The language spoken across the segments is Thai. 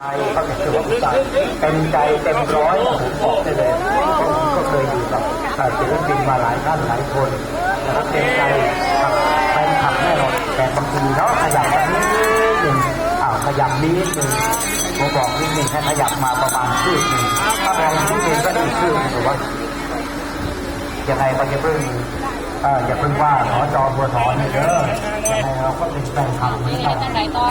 ใจเขาจะคือว่าผู้ชายเต็มใจเต็มร้อยผมบอกได้เลยผมก็เคยอยู่กับศิลปินมาหลายท่านหลายคนนะครับเต็มใจกับแฟนคลับแน่นอนแต่บางทีเนาะขยับนิดนึงอ้าวขยับนิดนึงผมบอกนิดนึงแค่ขยับมาประมาณคืบหนึ่งถ้าแรงนิดนึงก็อีกคืบหนึ่งหรือว่ายังไงก็จะเพิ่งเอ่ออย่าเพิ่งว่าขอจอบัวถอนเลยเด้อยังไงเราก็เป็นแฟนคลับเหมือนกันจังไหนต่อ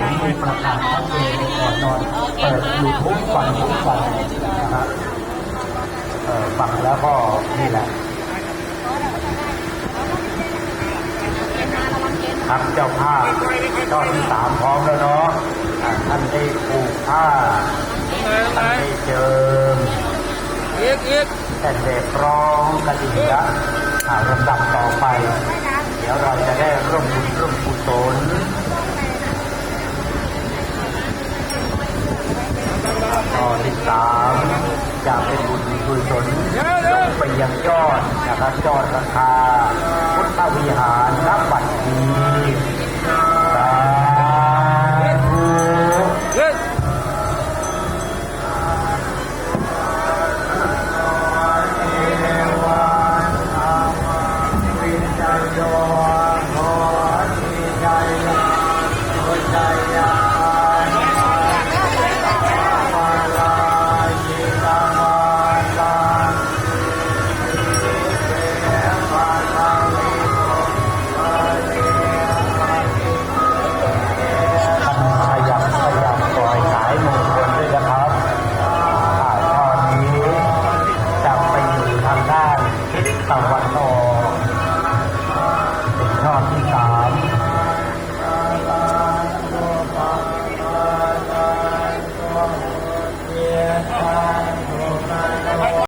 ผมมีประกาศชัดเจนในก่อนนอนเปิดยูทูบฟังทุกวันนะฮะเออฟังแล้วก็นี่แหละทางเจ้าภาพตอนที่สามพร้อมแล้วเนาะท่านได้ผูกผ้าท่านได้เจิมเอียกอียกแต่เด็กร้องกระดิ่งละ ลำดับต่อไป เดี๋ยวเราจะได้ร่วมบุญร่วมกุศลข้อที่สามจะเป็นบุญกุศลยกไปยังยอดนะครับยอดราคาพุทธวิหารนับบัตรนี้ เ